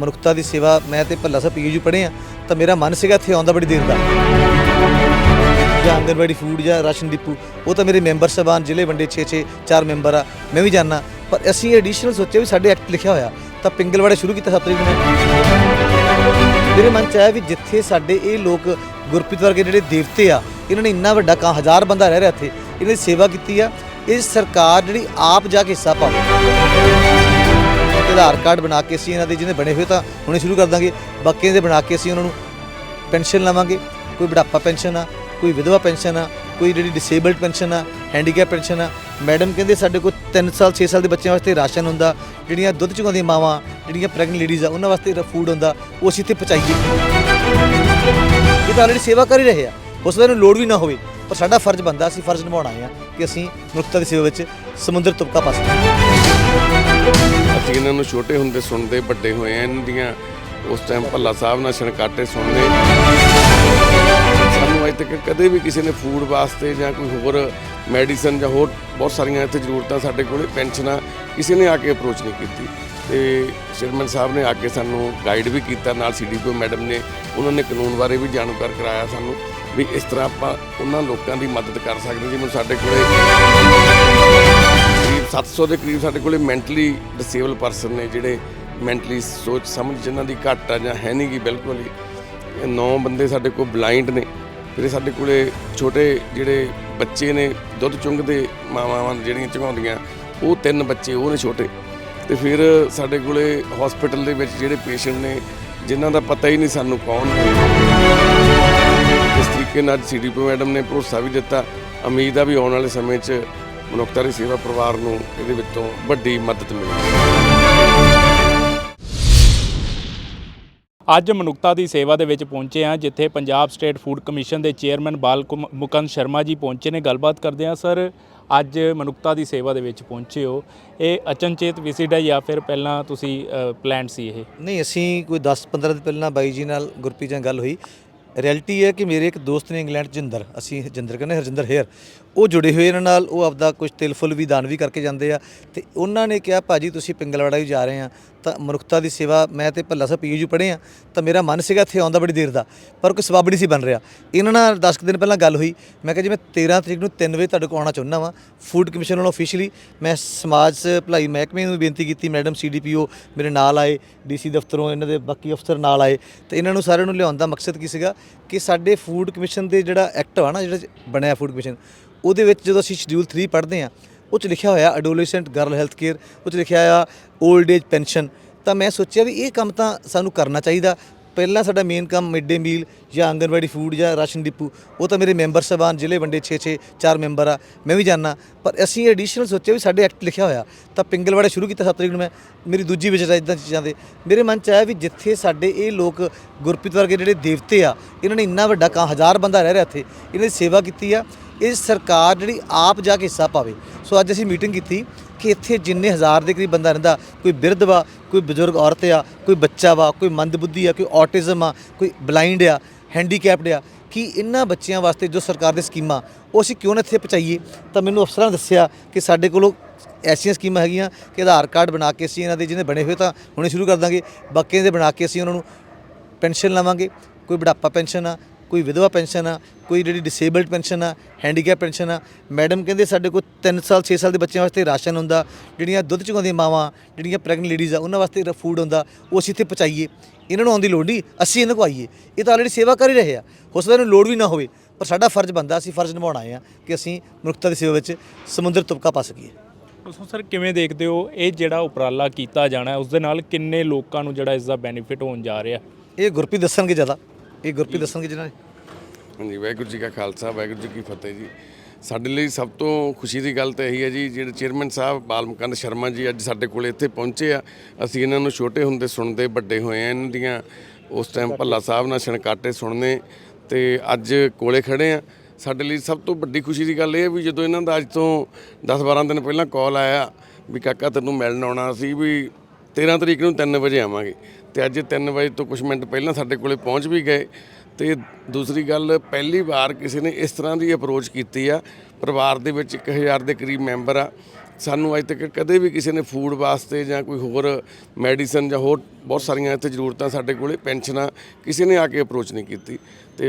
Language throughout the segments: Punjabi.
ਮਨੁੱਖਤਾ ਦੀ ਸੇਵਾ ਮੈਂ ਤੇ ਭੱਲਾ ਸਾਹਿਬ ਪੀਯੂ ਪੜ੍ਹੇ ਆ, ਤਾਂ ਮੇਰਾ ਮਨ ਸੀਗਾ ਇੱਥੇ ਆਉਂਦਾ ਬੜੀ ਦੇਰ ਦਾ। ਜਾਂ ਆਂਗਨਵਾੜੀ ਫੂਡ ਜਾਂ ਰਾਸ਼ਨ ਡਿਪੂ, ਉਹ ਤਾਂ ਮੇਰੇ ਮੈਂਬਰ ਸਾਹਿਬਾਨ, ਜ਼ਿਲ੍ਹੇ ਵੰਡੇ 6 6 ਚਾਰ ਮੈਂਬਰ ਆ, ਮੈਂ ਵੀ ਜਾਣਨਾ ਪਰ ਅਸੀਂ ਐਡੀਸ਼ਨਲ ਸੋਚਿਆ ਵੀ ਸਾਡੇ ਐਕਟ ਲਿਖਿਆ ਹੋਇਆ, ਤਾਂ ਪਿੰਗਲਵਾੜਾ ਸ਼ੁਰੂ ਕੀਤਾ ਸੱਤ ਤਰੀਕ ਨੂੰ ਮੇਰੇ ਮਨ ਚ ਆਇਆ ਵੀ ਜਿੱਥੇ ਸਾਡੇ ਇਹ ਲੋਕ ਗੁਰਪ੍ਰੀਤ ਵਰਗੇ ਜਿਹੜੇ ਦੇਵਤੇ ਆ, ਇਹਨਾਂ ਨੇ ਇੰਨਾ ਵੱਡਾ ਕਾਂ, ਹਜ਼ਾਰ ਬੰਦਾ ਰਹਿ ਰਿਹਾ ਇੱਥੇ, ਇਹਨਾਂ ਦੀ ਸੇਵਾ ਕੀਤੀ ਆ। ਇਹ ਸਰਕਾਰ ਜਿਹੜੀ ਆਪ ਜਾ ਕੇ ਹਿੱਸਾ ਪਾਵੇ। ਆਧਾਰ ਕਾਰਡ ਬਣਾ ਕੇ ਅਸੀਂ ਇਹਨਾਂ ਦੇ ਜਿਹਨੇ ਬਣੇ ਹੋਏ ਤਾਂ ਹੁਣੇ ਸ਼ੁਰੂ ਕਰ ਦਾਂਗੇ। ਬਾਕੀਆਂ ਦੇ ਬਣਾ ਕੇ ਅਸੀਂ ਉਹਨਾਂ ਨੂੰ ਪੈਨਸ਼ਨ ਲਵਾਂਗੇ। ਕੋਈ ਬੁਢਾਪਾ ਪੈਨਸ਼ਨ ਆ, ਕੋਈ ਵਿਧਵਾ ਪੈਨਸ਼ਨ ਆ, ਕੋਈ ਜਿਹੜੀ ਡਿਸੇਬਲਡ ਪੈਨਸ਼ਨ ਆ ਹੈਂਡੀਕੈਪ ਪੈਨਸ਼ਨ ਆ। ਮੈਡਮ ਕਹਿੰਦੇ ਸਾਡੇ ਕੋਲ 3 ਸਾਲ 6 ਸਾਲ ਦੇ ਬੱਚਿਆਂ ਵਾਸਤੇ ਰਾਸ਼ਨ ਹੁੰਦਾ, ਜਿਹੜੀਆਂ ਦੁੱਧ ਚੁਗਾਉਂਦੀਆਂ ਮਾਵਾਂ, ਜਿਹੜੀਆਂ ਪ੍ਰੈਗਨੈਂਟ ਲੇਡੀਜ਼ ਆ, ਉਹਨਾਂ ਵਾਸਤੇ ਫੂਡ ਹੁੰਦਾ, ਉਹ ਅਸੀਂ ਇੱਥੇ ਪਹੁੰਚਾਈਏ। ਇਹ ਤਾਂ ਆਲਰੇਡੀ ਸੇਵਾ ਕਰ ਹੀ ਰਹੇ ਆ। ਉਸ ਨੂੰ ਲੋੜ ਵੀ ਨਾ ਹੋਵੇ, ਪਰ ਸਾਡਾ ਫਰਜ਼ ਬੰਦਾ ਅਸੀਂ ਫਰਜ਼ ਨਿਭਾਉਣਾ ਆ ਕਿ ਅਸੀਂ ਮਨੁੱਖਤਾ ਦੀ ਸੇਵਾ ਵਿੱਚ ਸਮੁੰਦਰ ਤੁਪਕਾ ਪਾ ਅਸੀਂ ਇਹਨਾਂ ਨੂੰ ਛੋਟੇ ਹੁੰਦੇ ਸੁਣਦੇ, ਵੱਡੇ ਹੋਏ ਆ, ਇਹਨਾਂ ਦੀਆਂ ਉਸ ਟਾਈਮ ਭੱਲਾ ਸਾਹਿਬ ਨਾਲ ਛਣਕਾਟੇ ਸੁਣਦੇ। ਸਾਨੂੰ ਅੱਜ ਤੱਕ ਕਦੇ ਵੀ ਕਿਸੇ ਨੇ ਫੂਡ ਵਾਸਤੇ ਜਾਂ ਕੋਈ ਹੋਰ ਮੈਡੀਸਨ ਜਾਂ ਹੋਰ ਬਹੁਤ ਸਾਰੀਆਂ ਇੱਥੇ ਜ਼ਰੂਰਤਾਂ ਸਾਡੇ ਕੋਲ ਪੈਨਸ਼ਨਾਂ ਕਿਸੇ ਨੇ ਆ ਕੇ ਅਪਰੋਚ ਨਹੀਂ ਕੀਤੀ। ਤੇ ਚੇਅਰਮੈਨ ਸਾਹਿਬ ਨੇ ਆ ਕੇ ਸਾਨੂੰ ਗਾਈਡ ਵੀ ਕੀਤਾ, ਨਾਲ ਸੀਡੀਪੀਓ ਮੈਡਮ ਨੇ, ਉਹਨਾਂ ਨੇ ਕਾਨੂੰਨ ਬਾਰੇ ਵੀ ਜਾਣੂਕਾਰ ਕਰਾਇਆ ਸਾਨੂੰ, ਵੀ ਇਸ ਤਰ੍ਹਾਂ ਆਪਾਂ ਉਹਨਾਂ ਲੋਕਾਂ ਦੀ ਮਦਦ ਕਰ ਸਕਦੇ, ਜਿਵੇਂ ਸਾਡੇ ਕੋਲੇ 700 ਦੇ ਕਰੀਬ ਸਾਡੇ ਕੋਲੇ ਮੈਂਟਲੀ ਡਿਸੇਬਲ ਪਰਸਨ ਨੇ ਜਿਹੜੇ ਮੈਂਟਲੀ ਸੋਚ ਸਮਝ ਜਿਨ੍ਹਾਂ ਦੀ ਘੱਟ ਆ ਜਾਂ ਹੈ ਨਹੀਂ ਗੀ ਬਿਲਕੁਲ ਹੀ। ਨੌ ਬੰਦੇ ਸਾਡੇ ਕੋਲ ਬਲਾਈਂਡ ਨੇ। ਜਿਹੜੇ ਸਾਡੇ ਕੋਲੇ ਛੋਟੇ ਜਿਹੜੇ ਬੱਚੇ ਨੇ, ਦੁੱਧ ਚੁੰਗਦੇ ਮਾਵਾਂ ਜਿਹੜੀਆਂ ਚੁੰਗਾਉਂਦੀਆਂ ਉਹ ਤਿੰਨ ਬੱਚੇ, ਉਹ ਨੇ ਛੋਟੇ। ਤੇ ਫਿਰ ਸਾਡੇ ਕੋਲੇ ਹਸਪੀਟਲ ਦੇ ਵਿੱਚ ਜਿਹੜੇ ਪੇਸ਼ੈਂਟ ਨੇ, ਜਿਨ੍ਹਾਂ ਦਾ ਪਤਾ ਹੀ ਨਹੀਂ ਸਾਨੂੰ ਕੌਣ ਇਸ ਤਰੀਕੇ ਨਾਲ ਸੀਡੀਪੀ ਮੈਡਮ ਨੇ ਭਰੋਸਾ ਵੀ ਦਿੱਤਾ, ਉਮੀਦ ਆ ਵੀ ਆਉਣ ਵਾਲੇ ਸਮੇਂ 'ਚ ਮਨੁੱਖਤਾ ਦੀ ਸੇਵਾ ਪਰਿਵਾਰ ਨੂੰ ਇਹਦੇ ਵਿੱਚੋਂ ਵੱਡੀ ਮਦਦ ਮਿਲੇਗੀ ਅੱਜ ਮਨੁੱਖਤਾ ਦੀ ਸੇਵਾ ਦੇ ਵਿੱਚ ਪਹੁੰਚੇ ਹਾਂ ਜਿੱਥੇ ਪੰਜਾਬ ਸਟੇਟ ਫੂਡ ਕਮਿਸ਼ਨ ਦੇ ਚੇਅਰਮੈਨ ਬਾਲ ਮੁਕੰਦ ਸ਼ਰਮਾ ਜੀ ਪਹੁੰਚੇ ਨੇ। ਗੱਲਬਾਤ ਕਰਦੇ ਹਾਂ ਸਰ ਅੱਜ ਮਨੁੱਖਤਾ ਦੀ ਸੇਵਾ ਦੇ ਵਿੱਚ ਪਹੁੰਚੇ ਹੋ। ਇਹ ਅਚਨਚੇਤ ਵਿਜ਼ਿਟ ਹੈ ਜਾਂ ਫਿਰ ਪਹਿਲਾਂ ਤੁਸੀਂ ਪਲਾਨ ਸੀ ਇਹ? ਨਹੀਂ ਅਸੀਂ ਕੋਈ 10 15 ਦਿਨ ਪਹਿਲਾਂ ਬਾਈ ਜੀ ਨਾਲ ਗੁਰਪ੍ਰੀਤ ਨਾਲ ਗੱਲ ਹੋਈ। ਰਿਐਲਿਟੀ ਹੈ ਕਿ ਮੇਰੇ ਇੱਕ ਦੋਸਤ ਨੇ ਇੰਗਲੈਂਡ ਜਿੰਦਰ ਅਸੀਂ ਜਿੰਦਰ ਕਹਿੰਦੇ ਹਰਜਿੰਦਰ ਹੇਅਰ। ਉਹ ਜੁੜੇ ਹੋਏ ਇਹਨਾਂ ਨਾਲ, ਉਹ ਆਪਦਾ ਕੁਝ ਤਿਲ ਫੁੱਲ ਵੀ, ਦਾਨ ਵੀ ਕਰਕੇ ਜਾਂਦੇ ਆ। ਤੇ ਉਹਨਾਂ ਨੇ ਕਿਹਾ, ਭਾਜੀ, ਤੁਸੀਂ ਪਿੰਗਲਵਾੜਾ ਵੀ ਜਾ ਰਹੇ ਆ, ਤਾਂ ਮਨੁੱਖਤਾ ਦੀ ਸੇਵਾ, ਮੈਂ ਤੇ ਭੱਲਾ ਸਾਹਿਬ ਪੀਯੂ ਪੜ੍ਹੇ ਆ, ਤਾਂ ਮੇਰਾ ਮਨ ਸੀਗਾ ਇੱਥੇ ਆਉਂਦਾ ਬੜੀ ਦੇਰ ਦਾ, ਪਰ ਕੋਈ ਸਬੱਬ ਨਹੀਂ ਸੀ ਬਣ ਰਿਹਾ। ਇਹਨਾਂ ਨਾਲ 10 ਕੁ ਦਿਨ ਪਹਿਲਾਂ ਗੱਲ ਹੋਈ। ਮੈਂ ਕਿਹਾ, ਜੀ, ਮੈਂ 13 ਤਰੀਕ ਨੂੰ 3 ਵਜੇ ਤੁਹਾਡੇ ਕੋਲ ਆਉਣਾ ਚਾਹੁੰਦਾ ਵਾਂ, ਫੂਡ ਕਮਿਸ਼ਨ ਵੱਲੋਂ ਅਫੀਸ਼ੀਅਲੀ ਮੈਂ ਸਮਾਜ ਭਲਾਈ ਮਹਿਕਮੇ ਨੂੰ ਬੇਨਤੀ ਕੀਤੀ, ਮੈਡਮ ਸੀਡੀਪੀਓ ਮੇਰੇ ਨਾਲ ਆਏ ਡੀਸੀ ਦਫ਼ਤਰੋਂ ਇਹਨਾਂ ਦੇ ਬਾਕੀ ਅਫਸਰ ਨਾਲ ਆਏ, ਤੇ ਇਹਨਾਂ ਨੂੰ ਸਾਰਿਆਂ ਨੂੰ ਲਿਆਉਣ ਦਾ ਮਕਸਦ ਕੀ ਸੀਗਾ ਕਿ ਸਾਡੇ ਫੂਡ ਕਮਿਸ਼ਨ ਦੇ ਜਿਹੜਾ ਐਕਟ ਆ ਨਾ, ਜਿਹੜਾ ਬਣਿਆ ਫੂਡ ਕਮਿਸ਼ਨ ਉਹਦੇ ਵਿੱਚ ਜਦੋਂ ਅਸੀਂ ਸ਼ਡਿਊਲ 3 ਪੜ੍ਹਦੇ ਆ ਉਹ 'ਚ ਲਿਖਿਆ ਹੋਇਆ ਅਡੋਲੈਸੈਂਟ ਗਰਲ ਹੈਲਥ ਕੇਅਰ ਉਹ 'ਚ ਲਿਖਿਆ ਆ 올ਡ ਏਜ ਪੈਨਸ਼ਨ ਤਾਂ ਮੈਂ ਸੋਚਿਆ ਵੀ ਇਹ ਕੰਮ ਤਾਂ ਸਾਨੂੰ ਕਰਨਾ ਚਾਹੀਦਾ ਪਹਿਲਾਂ ਸਾਡਾ ਮੇਨ ਕੰਮ ਮਿਡ ਡੇ ਮੀਲ ਜਾਂ ਆਂਗਨਵਾੜੀ ਫੂਡ ਜਾਂ ਰਾਸ਼ਨ ਡਿਪੂ, ਉਹ ਤਾਂ ਮੇਰੇ ਮੈਂਬਰ ਸਾਹਿਬਾਨ, ਜ਼ਿਲ੍ਹੇ ਵੰਡੇ 6 6 ਚਾਰ ਮੈਂਬਰ ਆ, ਮੈਂ ਵੀ ਜਾਣਨਾ ਪਰ ਅਸੀਂ ਐਡੀਸ਼ਨਲ ਸੋਚਿਆ ਵੀ ਸਾਡੇ ਐਕਟ ਲਿਖਿਆ ਹੋਇਆ, ਤਾਂ ਪਿੰਗਲਵਾੜਾ ਸ਼ੁਰੂ ਕੀਤਾ 7 ਤਰੀਕ ਨੂੰ ਮੈਂ, ਮੇਰੀ ਦੂਜੀ ਵਿਜ਼ਿਟ ਆ ਇਦਾਂ ਚੀਜ਼ਾਂ ਦੇ। ਮੇਰੇ ਮਨ ਚ ਆਇਆ ਵੀ ਜਿੱਥੇ ਸਾਡੇ ਇਹ ਲੋਕ ਗੁਰਪ੍ਰੀਤ ਵਰਗੇ ਜਿਹੜੇ ਦੇਵਤੇ ਆ, ਇਹਨਾਂ ਨੇ ਇੰਨਾ ਵੱਡਾ ਕਾਂ, ਹਜ਼ਾਰ ਬੰਦਾ ਰਹਿ ਰਿਹਾ ਇੱਥੇ, ਇਹਨਾਂ ਦੀ ਸੇਵਾ ਕੀਤੀ ਆ, ਇਹ ਸਰਕਾਰ ਜਿਹੜੀ ਆਪ ਜਾ ਕੇ ਹਿੱਸਾ ਪਾਵੇ। ਸੋ ਅੱਜ ਅਸੀਂ ਮੀਟਿੰਗ ਕੀਤੀ ਕਿ ਇੱਥੇ ਜਿੰਨੇ ਹਜ਼ਾਰ ਦੇ ਕਰੀਬ ਬੰਦਾ ਰਹਿੰਦਾ, ਕੋਈ ਬਿਰਧ ਵਾ, ਕੋਈ ਬਜ਼ੁਰਗ ਔਰਤ ਆ, ਕੋਈ ਬੱਚਾ ਵਾ, ਕੋਈ ਮੰਦਬੁੱਧੀ ਆ, ਕੋਈ ਆਟਿਜ਼ਮ ਆ, ਕੋਈ ਬਲਾਈਂਡ ਆ, ਹੈਂਡੀਕੈਪਡ ਆ, ਕਿ ਇਹਨਾਂ ਬੱਚਿਆਂ ਵਾਸਤੇ ਜੋ ਸਰਕਾਰ ਦੇ ਸਕੀਮਾਂ, ਉਹ ਅਸੀਂ ਕਿਉਂ ਨਾ ਇੱਥੇ ਪਹੁੰਚਾਈਏ? ਤਾਂ ਮੈਨੂੰ ਅਫਸਰਾਂ ਨੇ ਦੱਸਿਆ ਕਿ ਸਾਡੇ ਕੋਲੋਂ ਐਸੀਆਂ ਸਕੀਮਾਂ ਹੈਗੀਆਂ ਕਿ ਆਧਾਰ ਕਾਰਡ ਬਣਾ ਕੇ ਅਸੀਂ ਇਹਨਾਂ ਦੇ ਜਿਹਨੇ ਬਣੇ ਹੋਏ ਤਾਂ ਹੁਣੇ ਸ਼ੁਰੂ ਕਰ ਦਾਂਗੇ। ਬਾਕੀਆਂ ਦੇ ਬਣਾ ਕੇ ਅਸੀਂ ਉਹਨਾਂ ਨੂੰ ਪੈਨਸ਼ਨ ਲਵਾਂਗੇ। ਕੋਈ ਬੁਢਾਪਾ ਪੈਨਸ਼ਨ ਆ ਕੋਈ ਵਿਧਵਾ ਪੈਨਸ਼ਨ ਆ ਕੋਈ ਜਿਹੜੀ ਡਿਸੇਬਲਡ ਪੈਨਸ਼ਨ ਆ ਹੈਂਡੀਕੈਪ ਪੈਨਸ਼ਨ ਆ ਮੈਡਮ ਕਹਿੰਦੇ ਸਾਡੇ ਕੋਲ 3 ਸਾਲ 6 ਸਾਲ ਦੇ ਬੱਚਿਆਂ ਵਾਸਤੇ ਰਾਸ਼ਨ ਹੁੰਦਾ ਜਿਹੜੀਆਂ ਦੁੱਧ ਚੁਗਾਉਂਦੀਆਂ ਮਾਵਾਂ ਜਿਹੜੀਆਂ ਪ੍ਰੈਗਨੈਂਟ ਲੇਡੀਜ਼ ਆ ਉਹਨਾਂ ਵਾਸਤੇ ਫੂਡ ਹੁੰਦਾ ਉਹ ਅਸੀਂ ਇੱਥੇ ਪਹੁੰਚਾਈਏ। ਇਹਨਾਂ ਨੂੰ ਆਉਣ ਦੀ ਲੋੜ ਨਹੀਂ ਅਸੀਂ ਇਹਨਾਂ ਕੋ ਆਈਏ। ਇਹ ਤਾਂ ਆਲਰੇਡੀ ਸੇਵਾ ਕਰ ਹੀ ਰਹੇ ਆ। ਉਸ ਵੇਲੇ ਨੂੰ ਲੋੜ ਵੀ ਨਾ ਹੋਵੇ ਪਰ ਸਾਡਾ ਫਰਜ਼ ਬੰਦਾ ਅਸੀਂ ਫਰਜ਼ ਨਿਭਾਉਣਾ ਆ ਕਿ ਅਸੀਂ ਮਨੁੱਖਤਾ ਦੀ ਸੇਵਾ ਵਿੱਚ ਸਮੁੰਦਰ ਤੁਪਕਾ ਪਾ ਸਕੀਏ। ਨੂੰ ਸਰ ਕਿਵੇਂ ਦੇਖਦੇ ਹੋ ਇਹ ਜਿਹੜਾ ਉਪਰਾਲਾ ਕੀਤਾ ਜਾਣਾ ਹੈ, ਉਸ ਦੇ ਨਾਲ ਕਿੰਨੇ ਲੋਕਾਂ ਨੂੰ ਜਿਹੜਾ ਇਸ ਦਾ ਬੈਨੀਫਿਟ ਹੋਣ ਜਾ ਰਿਹਾ? ਇਹ ਗੁਰਪ੍ਰੀਤ ਦੱਸਣਗੇ ਜ਼ਿਆਦਾ। ਇਹ ਗੁਰਪ੍ਰੀਤ ਦੱਸਣਗੇ ਜਿਹਨਾਂ ਨੇ? ਹਾਂਜੀ, ਵਾਹਿਗੁਰੂ ਜੀ ਕਾ ਖਾਲਸਾ, ਵਾਹਿਗੁਰੂ ਜੀ ਕੀ ਫਤਿਹ ਜੀ। ਸਾਡੇ ਲਈ ਸਭ ਤੋਂ ਖੁਸ਼ੀ ਦੀ ਗੱਲ ਤਾਂ ਇਹੀ ਹੈ ਜੀ, ਜਿਹੜੇ ਚੇਅਰਮੈਨ ਸਾਹਿਬ ਬਾਲਮਕੰਦ ਸ਼ਰਮਾ ਜੀ ਅੱਜ ਸਾਡੇ ਕੋਲ ਇੱਥੇ ਪਹੁੰਚੇ ਆ। ਅਸੀਂ ਇਹਨਾਂ ਨੂੰ ਛੋਟੇ ਹੁੰਦੇ ਸੁਣਦੇ, ਵੱਡੇ ਹੋਏ ਆ, ਇਹਨਾਂ ਦੀਆਂ ਉਸ ਟਾਈਮ ਭੱਲਾ ਸਾਹਿਬ ਨਾਲ ਛਣਕਾਟੇ ਸੁਣਨੇ ਤੇ ਅੱਜ ਕੋਲੇ ਖੜੇ ਆ। ਸਾਡੇ ਲਈ ਸਭ ਤੋਂ ਵੱਡੀ ਖੁਸ਼ੀ ਦੀ ਗੱਲ ਇਹ ਹੈ ਵੀ ਜਦੋਂ ਇਹਨਾਂ ਦਾ ਅੱਜ ਤੋਂ 10-12 ਦਿਨ ਪਹਿਲਾਂ ਕਾਲ ਆਇਆ ਵੀ ਕਾਕਾ ਤੈਨੂੰ ਮਿਲਣ ਆਉਣਾ ਸੀ ਵੀ 13 ਤਰੀਕ ਨੂੰ 3 ਵਜੇ ਆਵਾਂਗੇ। ਤੇ ਅੱਜ 3 ਵਜੇ ਤੋਂ ਕੁਝ ਮਿੰਟ ਪਹਿਲਾਂ ਸਾਡੇ ਕੋਲੇ ਪਹੁੰਚ ਵੀ ਗਏ। ਤੇ ਦੂਸਰੀ ਗੱਲ, ਪਹਿਲੀ ਵਾਰ ਕਿਸੇ ਨੇ ਇਸ ਤਰ੍ਹਾਂ ਦੀ ਅਪਰੋਚ ਕੀਤੀ ਆ। ਪਰਿਵਾਰ ਦੇ ਵਿੱਚ 1000 ਦੇ ਕਰੀਬ ਮੈਂਬਰ ਆ। ਸਾਨੂੰ ਅੱਜ ਤੱਕ ਕਦੇ ਵੀ ਕਿਸੇ ਨੇ ਫੂਡ ਵਾਸਤੇ ਜਾਂ ਕੋਈ ਹੋਰ ਮੈਡੀਸਨ ਜਾਂ ਹੋਰ ਬਹੁਤ ਸਾਰੀਆਂ ਇੱਥੇ ਜ਼ਰੂਰਤਾਂ ਸਾਡੇ ਕੋਲੇ ਪੈਨਸ਼ਨਾਂ ਕਿਸੇ ਨੇ ਆ ਕੇ ਅਪਰੋਚ ਨਹੀਂ ਕੀਤੀ। ਤੇ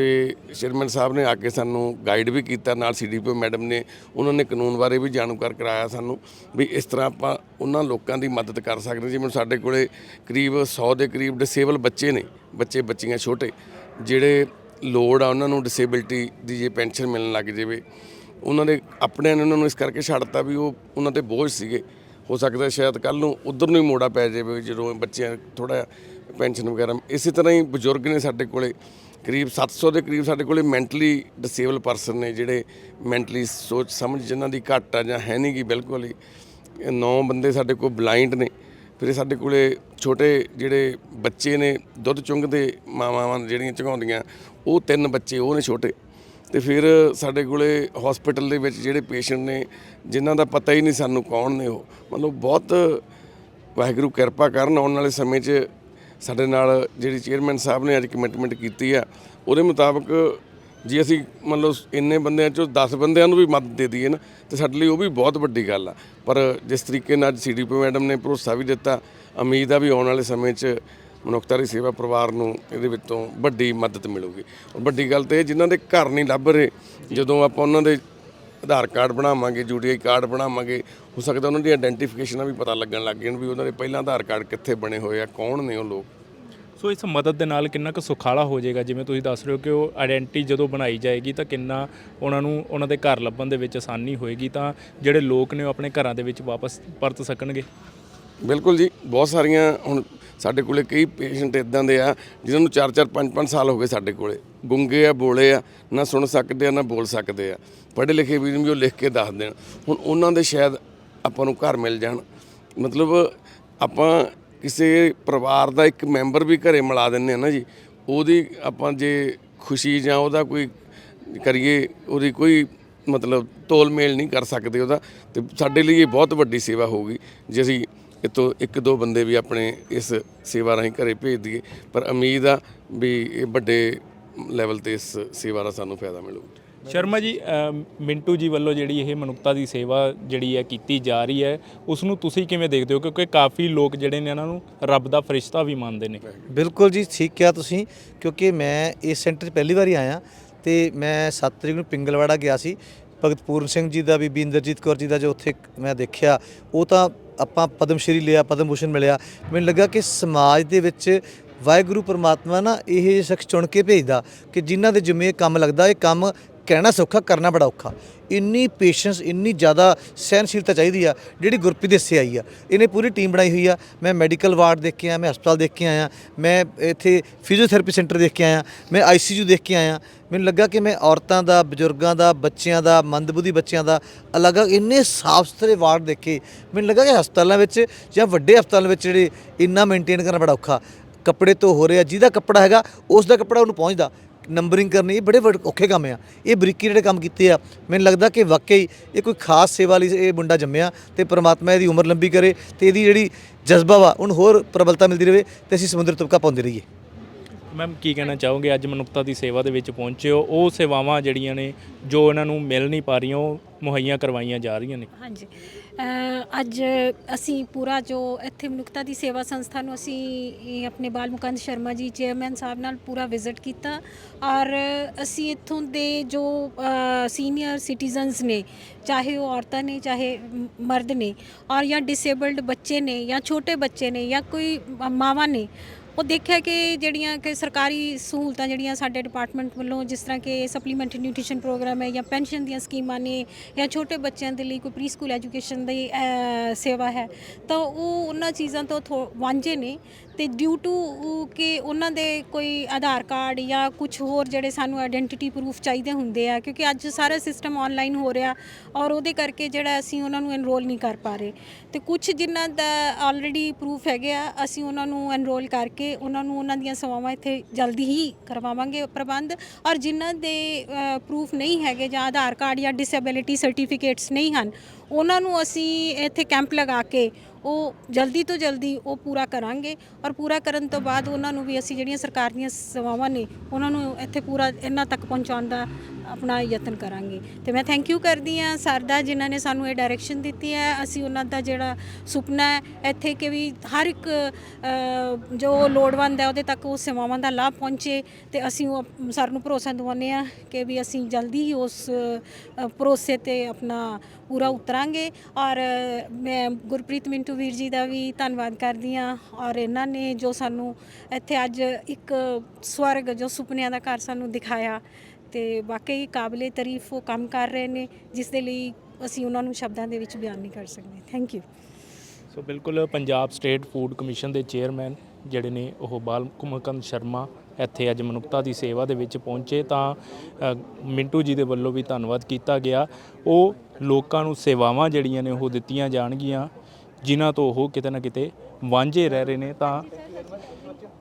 ਚੇਅਰਮੈਨ ਸਾਹਿਬ ਨੇ ਆ ਕੇ ਸਾਨੂੰ ਗਾਈਡ ਵੀ ਕੀਤਾ, ਨਾਲ ਸੀਡੀਪੀਓ ਮੈਡਮ ਨੇ, ਉਹਨਾਂ ਨੇ ਕਾਨੂੰਨ ਬਾਰੇ ਵੀ ਜਾਣੂਕਾਰ ਕਰਾਇਆ ਸਾਨੂੰ ਵੀ ਇਸ ਤਰ੍ਹਾਂ ਆਪਾਂ ਉਹਨਾਂ ਲੋਕਾਂ ਦੀ ਮਦਦ ਕਰ ਸਕਦੇ ਜਿਵੇਂ ਸਾਡੇ ਕੋਲੇ ਕਰੀਬ 100 ਦੇ ਕਰੀਬ ਡਿਸੇਬਲ ਬੱਚੇ ਨੇ, ਬੱਚੇ, ਬੱਚੀਆਂ ਛੋਟੇ। ਜਿਹੜੇ ਲੋੜ ਆ ਉਹਨਾਂ ਨੂੰ ਡਿਸੇਬਿਲਟੀ ਦੀ ਜੇ ਪੈਨਸ਼ਨ ਮਿਲਣ ਲੱਗ ਜਾਵੇ, ਉਹਨਾਂ ਦੇ ਆਪਣਿਆਂ ਨੇ ਉਹਨਾਂ ਨੂੰ ਇਸ ਕਰਕੇ ਛੱਡਤਾ ਵੀ ਉਹ ਉਹਨਾਂ ਤੇ ਬੋਝ ਸੀਗੇ। ਹੋ ਸਕਦਾ ਸ਼ਾਇਦ ਕੱਲ ਨੂੰ ਉਧਰ ਨੂੰ ਹੀ ਮੋੜਾ ਪੈ ਜਾਵੇ ਜਦੋਂ ਬੱਚਿਆਂ ਥੋੜਾ ਪੈਨਸ਼ਨ ਵਗੈਰਾ। ਇਸੇ ਤਰ੍ਹਾਂ ਹੀ ਬਜ਼ੁਰਗ ਨੇ ਸਾਡੇ ਕੋਲੇ, ਕਰੀਬ 700 ਦੇ ਕਰੀਬ ਸਾਡੇ ਕੋਲੇ ਮੈਂਟਲੀ ਡਿਸੇਬਲ ਪਰਸਨ ਨੇ ਜਿਹੜੇ ਮੈਂਟਲੀ ਸੋਚ ਸਮਝ ਜਿਨ੍ਹਾਂ ਦੀ ਘੱਟ ਆ ਜਾਂ ਹੈ ਨਹੀਂ ਗੀ ਬਿਲਕੁਲ ਹੀ। ਇਹ ਨੌ ਬੰਦੇ ਸਾਡੇ ਕੋਲ ਬਲਾਈਂਡ ਨੇ। ਫਿਰ ਸਾਡੇ ਕੋਲੇ ਛੋਟੇ ਜਿਹੜੇ ਬੱਚੇ ਨੇ, ਦੁੱਧ ਚੁੰਗਦੇ ਮਾਵਾਂ ਜਿਹੜੀਆਂ ਚੁੰਗਾਉਂਦੀਆਂ ਉਹ ਤਿੰਨ ਬੱਚੇ, ਉਹ ਨੇ ਛੋਟੇ। ਤੇ ਫਿਰ ਸਾਡੇ ਕੋਲੇ ਹਸਪੀਟਲ ਦੇ ਵਿੱਚ ਜਿਹੜੇ ਪੇਸ਼ੈਂਟ ਨੇ, ਜਿਨ੍ਹਾਂ ਦਾ ਪਤਾ ਹੀ ਨਹੀਂ ਸਾਨੂੰ ਕੌਣ ਨੇ ਉਹ। ਮਤਲਬ ਬਹੁਤ ਵਾਹਿਗੁਰੂ ਕਿਰਪਾ ਕਰਨ, ਆਉਣ ਵਾਲੇ ਸਮੇਂ 'ਚ ਸਾਡੇ ਨਾਲ ਜਿਹੜੀ ਚੇਅਰਮੈਨ ਸਾਹਿਬ ਨੇ ਅੱਜ ਕਮਿਟਮੈਂਟ ਕੀਤੀ ਆ, ਉਹਦੇ ਮੁਤਾਬਕ ਜੇ ਅਸੀਂ ਮੰਨ ਲਓ ਇੰਨੇ ਬੰਦਿਆਂ ਚੋਂ 10 ਬੰਦਿਆਂ ਨੂੰ ਵੀ ਮਦਦ ਦੇ ਦਈਏ ਨਾ, ਤੇ ਸਾਡੇ ਲਈ ਉਹ ਵੀ ਬਹੁਤ ਵੱਡੀ ਗੱਲ ਆ। ਪਰ ਜਿਸ ਤਰੀਕੇ ਨਾਲ ਅੱਜ ਸੀਡੀਪੀ ਮੈਡਮ ਨੇ ਭਰੋਸਾ ਵੀ ਦਿੱਤਾ, ਉਮੀਦ ਆ ਵੀ ਆਉਣ ਵਾਲੇ ਸਮੇਂ 'ਚ ਮਨੁੱਖਤਾ ਦੀ ਸੇਵਾ ਪਰਿਵਾਰ ਨੂੰ ਇਹਦੇ ਵਿੱਚੋਂ ਵੱਡੀ ਮਦਦ ਮਿਲੂਗੀ। ਔਰ ਵੱਡੀ ਗੱਲ ਤੇ ਇਹ, ਜਿਨ੍ਹਾਂ ਦੇ ਘਰ ਨਹੀਂ ਲੱਭ ਰਹੇ, ਜਦੋਂ ਆਪਾਂ ਉਹਨਾਂ ਦੇ ਆਧਾਰ ਕਾਰਡ ਬਣਾਵਾਂਗੇ ਯੂਡੀਆਈ ਕਾਰਡ ਬਣਾਵਾਂਗੇ, ਹੋ ਸਕਦਾ ਉਹਨਾਂ ਦੀ ਆਇਡੈਂਟੀਫਿਕੇਸ਼ਨਾਂ ਵੀ ਪਤਾ ਲੱਗਣ ਲੱਗ ਜਾਣ ਵੀ ਉਹਨਾਂ ਦੇ ਪਹਿਲਾਂ ਆਧਾਰ ਕਾਰਡ ਕਿੱਥੇ ਬਣੇ ਹੋਏ ਆ, ਕੌਣ ਨੇ ਉਹ ਲੋਕ। ਸੋ ਇਸ ਮਦਦ ਦੇ ਨਾਲ ਕਿੰਨਾ ਕੁ ਸੁਖਾਲਾ ਹੋ ਜਾਏਗਾ? ਜਿਵੇਂ ਤੁਸੀਂ ਦੱਸ ਰਹੇ ਹੋ ਕਿ ਉਹ ਆਇਡੈਂਟੀ ਜਦੋਂ ਬਣਾਈ ਜਾਏਗੀ ਤਾਂ ਕਿੰਨਾ ਉਹਨਾਂ ਨੂੰ ਉਹਨਾਂ ਦੇ ਘਰ ਲੱਭਣ ਦੇ ਵਿੱਚ ਆਸਾਨੀ ਹੋਏਗੀ ਤਾਂ ਜਿਹੜੇ ਲੋਕ ਨੇ ਉਹ ਆਪਣੇ ਘਰਾਂ ਦੇ ਵਿੱਚ ਵਾਪਸ ਪਰਤ ਸਕਣਗੇ? ਬਿਲਕੁਲ ਜੀ। ਬਹੁਤ ਸਾਰੀਆਂ ਹੁਣ ਸਾਡੇ ਕੋਲੇ ਕਈ ਪੇਸ਼ੈਂਟ ਇਦਾਂ ਦੇ ਆ ਜਿਨ੍ਹਾਂ ਨੂੰ 4-4 5-5 ਸਾਲ ਹੋ ਗਏ ਸਾਡੇ ਕੋਲੇ। ਗੁੰਗੇ ਆ, ਬੋਲੇ ਆ, ਨਾ ਸੁਣ ਸਕਦੇ ਆ, ਨਾ ਬੋਲ ਸਕਦੇ ਆ। ਪੜ੍ਹੇ ਲਿਖੇ ਵੀ ਵੀ ਉਹ ਲਿਖ ਕੇ ਦੱਸ ਦੇਣ। ਹੁਣ ਉਹਨਾਂ ਦੇ ਸ਼ਾਇਦ ਆਪਾਂ ਨੂੰ ਘਰ ਮਿਲ ਜਾਣ। ਮਤਲਬ ਆਪਾਂ ਕਿਸੇ ਪਰਿਵਾਰ ਦਾ ਇੱਕ ਮੈਂਬਰ ਵੀ ਘਰੇ ਮਿਲਾ ਦਿੰਨੇ ਆ ਨਾ ਜੀ, ਉਹਦੀ ਆਪਾਂ ਜੇ ਖੁਸ਼ੀ ਜਾਂ ਉਹਦਾ ਕੋਈ ਕਰੀਏ, ਉਹਦੀ ਕੋਈ ਮਤਲਬ ਤੋਲਮੇਲ ਨਹੀਂ ਕਰ ਸਕਦੇ ਉਹਦਾ, ਤੇ ਸਾਡੇ ਲਈ ਇਹ ਬਹੁਤ ਵੱਡੀ ਸੇਵਾ ਹੋਊਗੀ ਜੇ ਅਸੀਂ ਇਤੋਂ ਇੱਕ ਦੋ ਬੰਦੇ ਵੀ ਆਪਣੇ ਇਸ ਸੇਵਾ ਰਾਹੀਂ ਘਰੇ ਭੇਜ ਦਈਏ, ਪਰ ਉਮੀਦ ਆ ਵੀ ਇਹ ਵੱਡੇ ਲੈਵਲ ਤੇ ਇਸ ਸੇਵਾ ਦਾ ਸਾਨੂੰ ਫਾਇਦਾ ਮਿਲੂਗਾ ਸ਼ਰਮਾ ਜੀ ਮਿੰਟੂ ਜੀ ਵੱਲੋਂ ਜਿਹੜੀ ਇਹ ਮਨੁੱਖਤਾ ਦੀ ਸੇਵਾ ਜਿਹੜੀ ਹੈ ਕੀਤੀ ਜਾ ਰਹੀ ਹੈ, ਉਸ ਨੂੰ ਤੁਸੀਂ ਕਿਵੇਂ ਦੇਖਦੇ ਹੋ? ਕਿਉਂਕਿ ਕਾਫੀ ਲੋਕ ਜਿਹੜੇ ਨੇ ਇਹਨਾਂ ਨੂੰ ਰੱਬ ਦਾ ਫਰਿਸ਼ਤਾ ਵੀ ਮੰਨਦੇ ਨੇ। ਬਿਲਕੁਲ ਜੀ, ਠੀਕ ਕਿਹਾ ਤੁਸੀਂ, ਕਿਉਂਕਿ ਮੈਂ ਇਸ ਸੈਂਟਰ 'ਚ ਪਹਿਲੀ ਵਾਰੀ ਆਇਆ ਤੇ ਮੈਂ 7 ਤਰੀਕ ਨੂੰ ਪਿੰਗਲਵਾੜਾ ਗਿਆ ਸੀ। ਭਗਤ ਪੂਰਨ ਸਿੰਘ ਜੀ ਦਾ, ਬੀਬੀ ਇੰਦਰਜੀਤ ਕੌਰ ਜੀ ਦਾ ਜੋ ਉੱਥੇ ਮੈਂ ਦੇਖਿਆ, ਉਹ ਤਾਂ ਆਪਾਂ ਪਦਮ ਸ਼੍ਰੀ ਲਿਆ ਪਦਮ ਭੂਸ਼ਣ ਮਿਲਿਆ। ਮੈਨੂੰ ਲੱਗਾ ਕਿ ਸਮਾਜ ਦੇ ਵਿੱਚ ਵਾਹਿਗੁਰੂ ਪਰਮਾਤਮਾ ਨਾ ਇਹ ਸ਼ਖਸ ਚੁਣ ਕੇ ਭੇਜਦਾ ਕਿ ਜਿਨ੍ਹਾਂ ਦੇ ਜਿਵੇਂ ਕੰਮ ਲੱਗਦਾ, ਇਹ ਕੰਮ ਕਹਿਣਾ ਸੌਖਾ, ਕਰਨਾ ਬੜਾ ਔਖਾ। ਇੰਨੀ ਪੇਸ਼ੈਂਸ ਇੰਨੀ ਜ਼ਿਆਦਾ ਸਹਿਨਸ਼ੀਲਤਾ ਚਾਹੀਦੀ ਆ, ਜਿਹੜੀ ਗੁਰਪ੍ਰੀਤ ਦੇ ਹਿੱਸੇ ਆਈ ਆ। ਇਹਨੇ ਪੂਰੀ ਟੀਮ ਬਣਾਈ ਹੋਈ ਆ। ਮੈਂ ਮੈਡੀਕਲ ਵਾਰਡ ਦੇਖ ਕੇ ਆਇਆ ਮੈਂ ਹਸਪਤਾਲ ਦੇਖ ਕੇ ਆਇਆ ਮੈਂ ਇੱਥੇ ਫਿਜ਼ੀਓਥੈਰੇਪੀ ਸੈਂਟਰ ਦੇਖ ਕੇ ਆਇਆ ਮੈਂ ਆਈਸੀਯੂ ਦੇਖ ਕੇ ਆਇਆ ਮੈਨੂੰ ਲੱਗਾ ਕਿ ਮੈਂ ਔਰਤਾਂ ਦਾ, ਬਜ਼ੁਰਗਾਂ ਦਾ, ਬੱਚਿਆਂ ਦਾ, ਮੰਦਬੁੱਧੀ ਬੱਚਿਆਂ ਦਾ ਅਲੱਗ ਇੰਨੇ ਸਾਫ਼ ਸੁਥਰੇ ਵਾਰਡ ਦੇਖੇ। ਮੈਨੂੰ ਲੱਗਾ ਕਿ ਹਸਪਤਾਲਾਂ ਵਿੱਚ ਜਾਂ ਵੱਡੇ ਹਸਪਤਾਲਾਂ ਵਿੱਚ ਜਿਹੜੇ ਇੰਨਾ ਮੇਨਟੇਨ ਕਰਨਾ ਬੜਾ ਔਖਾ। ਕੱਪੜੇ ਤੋਂ ਹੋ ਰਿਹਾ ਜਿਹਦਾ ਕੱਪੜਾ ਹੈਗਾ, ਉਸ ਦਾ ਕੱਪੜਾ ਉਹਨੂੰ ਪਹੁੰਚਦਾ। ਨੰਬਰਿੰਗ ਕਰਨੀ ਇਹ ਬੜੇ ਵੱਡੇ ਔਖੇ ਕੰਮ ਆ। ਇਹ ਬਰੀਕੀ ਜਿਹੜੇ ਕੰਮ ਕੀਤੇ ਆ ਮੈਨੂੰ ਲੱਗਦਾ ਕਿ ਵਾਕਈ ਇਹ ਕੋਈ ਖਾਸ ਸੇਵਾ ਲਈ ਇਹ ਮੁੰਡਾ ਜੰਮਿਆ ਤੇ ਪ੍ਰਮਾਤਮਾ ਇਹਦੀ ਉਮਰ ਲੰਬੀ ਕਰੇ ਤੇ ਇਹਦੀ ਜਿਹੜੀ ਜਜ਼ਬਾ ਵਾ ਉਹਨੂੰ ਹੋਰ ਪ੍ਰਬਲਤਾ ਮਿਲਦੀ ਰਹੇ ਤੇ ਅਸੀਂ ਸਮੁੰਦਰ ਤੁਪਕਾ ਪਾਉਂਦੇ ਰਹੀਏ। ਮੈਮ ਕੀ ਕਹਿਣਾ ਚਾਹੋਗੇ? ਅੱਜ ਮਨੁੱਖਤਾ ਦੀ ਸੇਵਾ ਦੇ ਵਿੱਚ ਪਹੁੰਚੇ ਹੋ। ਉਹ ਸੇਵਾਵਾਂ ਜਿਹੜੀਆਂ ਨੇ ਜੋ ਇਹਨਾਂ ਨੂੰ ਮਿਲ ਨਹੀਂ ਪਾ ਰਹੀਆਂ ਉਹ ਮੁਹੱਈਆ ਕਰਵਾਈਆਂ ਜਾ ਰਹੀਆਂ ਨੇ। ਹਾਂਜੀ। ਅੱਜ ਅਸੀਂ ਪੂਰਾ ਜੋ ਇੱਥੇ ਮਨੁੱਖਤਾ ਦੀ ਸੇਵਾ ਸੰਸਥਾ ਨੂੰ ਅਸੀਂ ਆਪਣੇ ਬਾਲ ਮੁਕੰਦ ਸ਼ਰਮਾ ਜੀ ਚੇਅਰਮੈਨ ਸਾਹਿਬ ਨਾਲ ਪੂਰਾ ਵਿਜ਼ਿਟ ਕੀਤਾ ਔਰ ਅਸੀਂ ਇੱਥੋਂ ਦੇ ਜੋ ਸੀਨੀਅਰ ਸਿਟੀਜ਼ਨਸ ਨੇ, ਚਾਹੇ ਉਹ ਔਰਤਾਂ ਨੇ, ਚਾਹੇ ਮਰਦ ਨੇ ਔਰ ਜਾਂ ਡਿਸੇਬਲਡ ਬੱਚੇ ਨੇ ਜਾਂ ਛੋਟੇ ਬੱਚੇ ਨੇ ਜਾਂ ਕੋਈ ਮਾਵਾਂ ਨੇ ਉਹ ਦੇਖਿਆ ਕਿ ਜਿਹੜੀਆਂ ਕਿ ਸਰਕਾਰੀ ਸਹੂਲਤਾਂ ਜਿਹੜੀਆਂ ਸਾਡੇ ਡਿਪਾਰਟਮੈਂਟ ਵੱਲੋਂ ਜਿਸ ਤਰ੍ਹਾਂ ਕਿ ਸਪਲੀਮੈਂਟਰੀ ਨਿਊਟ੍ਰੀਸ਼ਨ ਪ੍ਰੋਗਰਾਮ ਹੈ ਜਾਂ ਪੈਨਸ਼ਨ ਦੀਆਂ ਸਕੀਮਾਂ ਨੇ ਜਾਂ ਛੋਟੇ ਬੱਚਿਆਂ ਦੇ ਲਈ ਕੋਈ ਪ੍ਰੀ ਸਕੂਲ ਐਜੂਕੇਸ਼ਨ ਦੀ ਸੇਵਾ ਹੈ, ਤਾਂ ਉਹ ਉਹਨਾਂ ਚੀਜ਼ਾਂ ਤੋਂ ਥੋ- ਵਾਂਝੇ ਨੇ। ਤੇ ਡਿਊ ਟੂ ਕਿ ਉਹਨਾਂ ਦੇ ਕੋਈ ਆਧਾਰ ਕਾਰਡ ਜਾਂ ਕੁਝ ਹੋਰ ਜਿਹੜੇ ਸਾਨੂੰ ਆਇਡੈਂਟੀਟੀ ਪ੍ਰੂਫ ਚਾਹੀਦੇ ਹੁੰਦੇ ਆ, ਕਿਉਂਕਿ ਅੱਜ ਸਾਰਾ ਸਿਸਟਮ ਆਨਲਾਈਨ ਹੋ ਰਿਹਾ ਔਰ ਉਹਦੇ ਕਰਕੇ ਜਿਹੜਾ ਅਸੀਂ ਉਹਨਾਂ ਨੂੰ ਐਨਰੋਲ ਨਹੀਂ ਕਰ ਪਾ ਰਹੇ। ਤੇ ਕੁਝ ਜਿਨ੍ਹਾਂ ਦਾ ਆਲਰੇਡੀ ਪ੍ਰੂਫ ਹੈਗੇ ਆ, ਅਸੀਂ ਉਹਨਾਂ ਨੂੰ ਐਨਰੋਲ ਕਰਕੇ ਉਹਨਾਂ ਨੂੰ ਉਹਨਾਂ ਦੀਆਂ ਸੇਵਾਵਾਂ ਇੱਥੇ ਜਲਦੀ ਹੀ ਕਰਵਾਵਾਂਗੇ ਪ੍ਰਬੰਧ। ਔਰ ਜਿਨ੍ਹਾਂ ਦੇ ਪ੍ਰੂਫ ਨਹੀਂ ਹੈਗੇ ਜਾਂ ਆਧਾਰ ਕਾਰਡ ਜਾਂ ਡਿਸੇਬਿਲਿਟੀ ਸਰਟੀਫਿਕੇਟਸ ਨਹੀਂ ਹਨ ਉਹਨਾਂ ਨੂੰ ਅਸੀਂ ਇੱਥੇ ਕੈਂਪ ਲਗਾ ਕੇ ਉਹ ਜਲਦੀ ਤੋਂ ਜਲਦੀ ਉਹ ਪੂਰਾ ਕਰਾਂਗੇ ਔਰ ਪੂਰਾ ਕਰਨ ਤੋਂ ਬਾਅਦ ਉਹਨਾਂ ਨੂੰ ਵੀ ਅਸੀਂ ਜਿਹੜੀਆਂ ਸਰਕਾਰ ਦੀਆਂ ਸੇਵਾਵਾਂ ਨੇ ਉਹਨਾਂ ਨੂੰ ਇੱਥੇ ਪੂਰਾ ਇਹਨਾਂ ਤੱਕ ਪਹੁੰਚਾਉਣ ਦਾ ਆਪਣਾ ਯਤਨ ਕਰਾਂਗੇ। ਤੇ ਮੈਂ ਥੈਂਕ ਯੂ ਕਰਦੀ ਹਾਂ ਸਰ ਦਾ ਜਿਨ੍ਹਾਂ ਨੇ ਸਾਨੂੰ ਇਹ ਡਾਇਰੈਕਸ਼ਨ ਦਿੱਤੀ ਹੈ। ਅਸੀਂ ਉਹਨਾਂ ਦਾ ਜਿਹੜਾ ਸੁਪਨਾ ਹੈ, ਇੱਥੇ ਕਿ ਵੀ ਹਰ ਇੱਕ ਜੋ ਲੋੜਵੰਦ ਹੈ ਉਹਦੇ ਤੱਕ ਉਹ ਸੇਵਾਵਾਂ ਦਾ ਲਾਭ ਪਹੁੰਚੇ ਤੇ ਅਸੀਂ ਉਹ ਸਰ ਨੂੰ ਭਰੋਸਾ ਦਿਵਾਉਂਦੇ ਆ ਕਿ ਵੀ ਅਸੀਂ ਜਲਦੀ ਹੀ ਉਸ ਭਰੋਸੇ ਤੇ ਆਪਣਾ ਪੂਰਾ ਉਤਰਾਂਗੇ ਔਰ ਮੈਂ ਗੁਰਪ੍ਰੀਤ ਮਿੰਟੂ ਵੀਰ ਜੀ ਦਾ ਵੀ ਧੰਨਵਾਦ ਕਰਦੀ ਹਾਂ ਔਰ ਇਹਨਾਂ ਨੇ ਜੋ ਸਾਨੂੰ ਇੱਥੇ ਅੱਜ ਇੱਕ ਸਵਰਗ, ਜੋ ਸੁਪਨਿਆਂ ਦਾ ਘਰ ਸਾਨੂੰ ਦਿਖਾਇਆ ਤੇ ਵਾਕਈ ਕਾਬਲੇ ਤਾਰੀਫ ਉਹ ਕੰਮ ਕਰ ਰਹੇ ਨੇ, ਜਿਸ ਦੇ ਲਈ ਅਸੀਂ ਉਹਨਾਂ ਨੂੰ ਸ਼ਬਦਾਂ ਦੇ ਵਿੱਚ ਬਿਆਨ ਨਹੀਂ ਕਰ ਸਕਦੇ। ਥੈਂਕ ਯੂ ਸੋ ਬਿਲਕੁਲ ਪੰਜਾਬ ਸਟੇਟ ਫੂਡ ਕਮਿਸ਼ਨ ਦੇ ਚੇਅਰਮੈਨ ਜਿਹੜੇ ਨੇ ਉਹ ਬਾਲ ਕੁਮਕੰਦ ਸ਼ਰਮਾ ਇੱਥੇ ਅੱਜ ਮਨੁੱਖਤਾ ਦੀ ਸੇਵਾ ਦੇ ਵਿੱਚ ਪਹੁੰਚੇ ਤਾਂ ਮਿੰਟੂ ਜੀ ਦੇ ਵੱਲੋਂ ਵੀ ਧੰਨਵਾਦ ਕੀਤਾ ਗਿਆ। ਉਹ ਲੋਕਾਂ ਨੂੰ ਸੇਵਾਵਾਂ ਜਿਹੜੀਆਂ ਨੇ ਉਹ ਦਿੱਤੀਆਂ ਜਾਣਗੀਆਂ, ਜਿਨ੍ਹਾਂ ਤੋਂ ਉਹ ਕਿਤੇ ਨਾ ਕਿਤੇ ਵਾਂਝੇ ਰਹਿ ਰਹੇ ਨੇ ਤਾਂ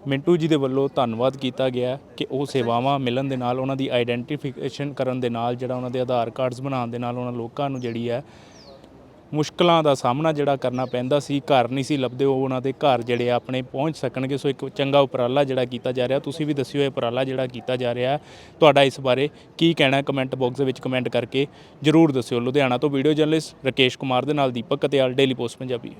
ਮਿੰਟੂ ਜੀ ਦੇ ਵੱਲੋਂ ਧੰਨਵਾਦ ਕੀਤਾ ਗਿਆ ਕਿ ਉਹ ਸੇਵਾਵਾਂ ਮਿਲਣ ਦੇ ਨਾਲ, ਉਹਨਾਂ ਦੀ ਆਈਡੈਂਟੀਫਿਕੇਸ਼ਨ ਕਰਨ ਦੇ ਨਾਲ, ਜਿਹੜਾ ਉਹਨਾਂ ਦੇ ਆਧਾਰ ਕਾਰਡਸ ਬਣਾਉਣ ਦੇ ਨਾਲ, ਉਹਨਾਂ ਲੋਕਾਂ ਨੂੰ ਜਿਹੜੀ ਹੈ ਮੁਸ਼ਕਲਾਂ ਦਾ ਸਾਹਮਣਾ ਜਿਹੜਾ ਕਰਨਾ ਪੈਂਦਾ ਸੀ, ਘਰ ਨਹੀਂ ਸੀ ਲੱਭਦੇ, ਉਹ ਉਹਨਾਂ ਦੇ ਘਰ ਜਿਹੜੇ ਆ ਆਪਣੇ ਪਹੁੰਚ ਸਕਣਗੇ। ਸੋ ਇੱਕ ਚੰਗਾ ਉਪਰਾਲਾ ਜਿਹੜਾ ਕੀਤਾ ਜਾ ਰਿਹਾ, ਤੁਸੀਂ ਵੀ ਦੱਸਿਓ ਇਹ ਉਪਰਾਲਾ ਜਿਹੜਾ ਕੀਤਾ ਜਾ ਰਿਹਾ ਤੁਹਾਡਾ ਇਸ ਬਾਰੇ ਕੀ ਕਹਿਣਾ ਕਮੈਂਟ ਬਾਕਸ ਦੇ ਵਿੱਚ ਕਮੈਂਟ ਕਰਕੇ ਜਰੂਰ ਦੱਸਿਓ। ਲੁਧਿਆਣਾ ਤੋਂ ਵੀਡੀਓ ਜਰਨਲਿਸਟ ਰਕੇਸ਼ ਕੁਮਾਰ ਦੇ ਨਾਲ ਦੀਪਕ ਕਤਿਆਲ ਡੇਲੀ ਪੋਸਟ ਪੰਜਾਬੀ।